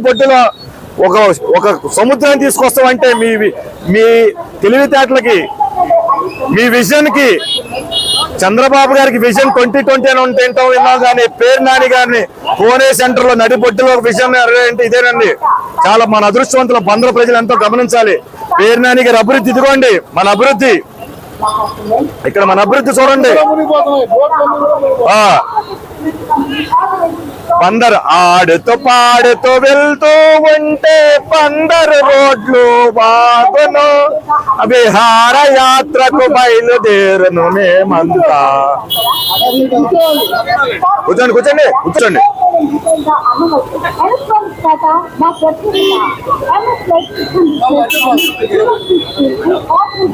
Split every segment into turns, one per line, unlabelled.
పొట్టులో ఒక ఒక సముద్రాన్ని తీసుకొస్తామంటే మీ మీ తెలివితేటలకి మీ విజన్కి చంద్రబాబు గారికి విజన్ ట్వంటీ ట్వంటీ అని ఉంటే ఏంటో విన్నాం కానీ పేరు నాని గారిని కోనే సెంటర్లో నడిపొట్టులో ఒక విజన్ అంటే ఇదేనండి. చాలా మన అదృష్టవంతుల బంధుల ప్రజలు ఎంతో గమనించాలి. పేరు నాని గారి అభివృద్ధి ఇదిగోండి మన అభివృద్ధి. ఇక్కడ మన అభివృద్ధి చూడండి. పందరు ఆడుతూ పాడుతూ వెళ్తూ ఉంటే పందరు రోడ్లు బాగును. విహార యాత్రకు బయలుదేరును మేమంతా. కూర్చోండి కూర్చోండి కూర్చోండి.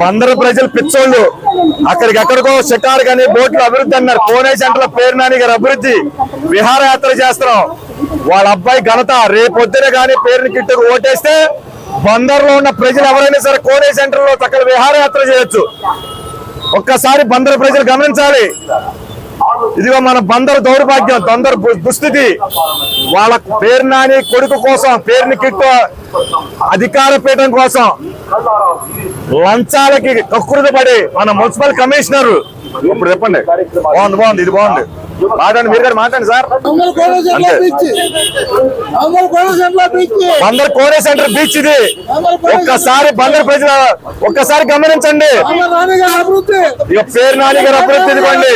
బందరు ప్రజలు పిచ్చోళ్ళు. అక్కడికక్కడికో షికారు కానీ బోట్లు అభివృద్ధి అన్నారు. కోనే సెంటర్ పేరునాని గారు అభివృద్ధి. విహారయాత్ర చేస్తున్నాం. వాళ్ళ అబ్బాయి ఘనత. రేపొద్దున కానీ పేరుని కిట్టుకు ఓటేస్తే బందర్లో ఉన్న ప్రజలు ఎవరైనా సరే కోనే సెంటర్లో విహారయాత్ర చేయొచ్చు. ఒక్కసారి బందరు ప్రజలు గమనించాలి. ఇదిగో మన బందరు దౌర్భాగ్యం తొందర దుస్థితి. వాళ్ళ పేరు నాని కొడుకు కోసం పేరుని కిట్టు అధికార పీఠం కోసం లంచాలకి కక్కురుది పడి మన మున్సిపల్ కమిషనర్. ఇప్పుడు చెప్పండి. బాగుంది బాగుంది ఇది బాగుంది. మాట్లాడండి మీరు గారు మాట్లాడండి sir. Bandar Kone centre beach ఇది. ఒక్కసారి బందర్ ప్రజల ఒక్కసారి గమనించండి. ఇక పేరు నాని గారి అభివృద్ధి ఇదిగోండి.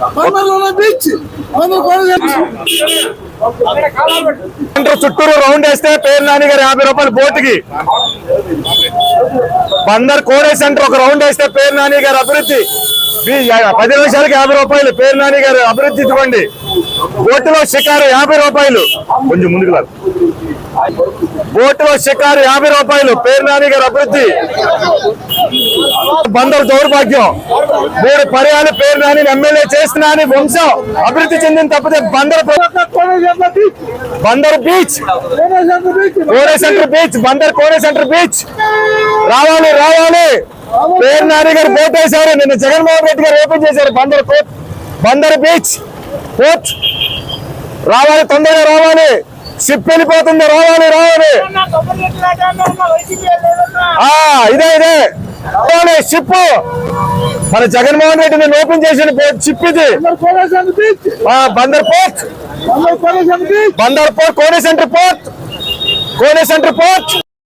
బందర్లోనే బీచ్
చుట్టూరు రౌండ్ వేస్తే పేరు నాని గారు యాభై రూపాయలు బోటుకి. బందర్ కోడే సెంటర్ ఒక రౌండ్ వేస్తే పేరు నాని గారు అభివృద్ధి. పది నిమిషాలకి యాభై రూపాయలు పేరు నాని గారు అభివృద్ధి ఇవ్వండి బోటులో షికారు యాభై రూపాయలు. కొంచెం ముందుకు బోటులో షికారు యాభై రూపాయలు. పేరు నాని గారు అభివృద్ధి. బందరు దౌర్భాగ్యం. మూడు పర్యాలు పేరు నాని ఎమ్మెల్యే చేస్తున్నాని వంశం అభివృద్ధి చెందిన తప్పితే Bandar
Kone beach
Bandar beach.
Kone centre beach
Bandar Kone centre beach. రావాలి రావాలి. పేరు నాని గారు పోట్ వేశారు నిన్న జగన్మోహన్ రెడ్డి గారు ఓపెన్ చేశారు బందర్ కోట్ బందర్ బీచ్ పోర్ట్ రావాలి తొందరగా రావాలి. షిప్ వెళ్ళిపోతుంది రావాలి. రావాలి ఆ ఇదే ఇదే. రావాలి షిప్ మన జగన్మోహన్ రెడ్డి నిన్న ఓపెన్ చేసిన షిప్ ఇది. Bandar port. Bandar port Kone centre port Kone centre port.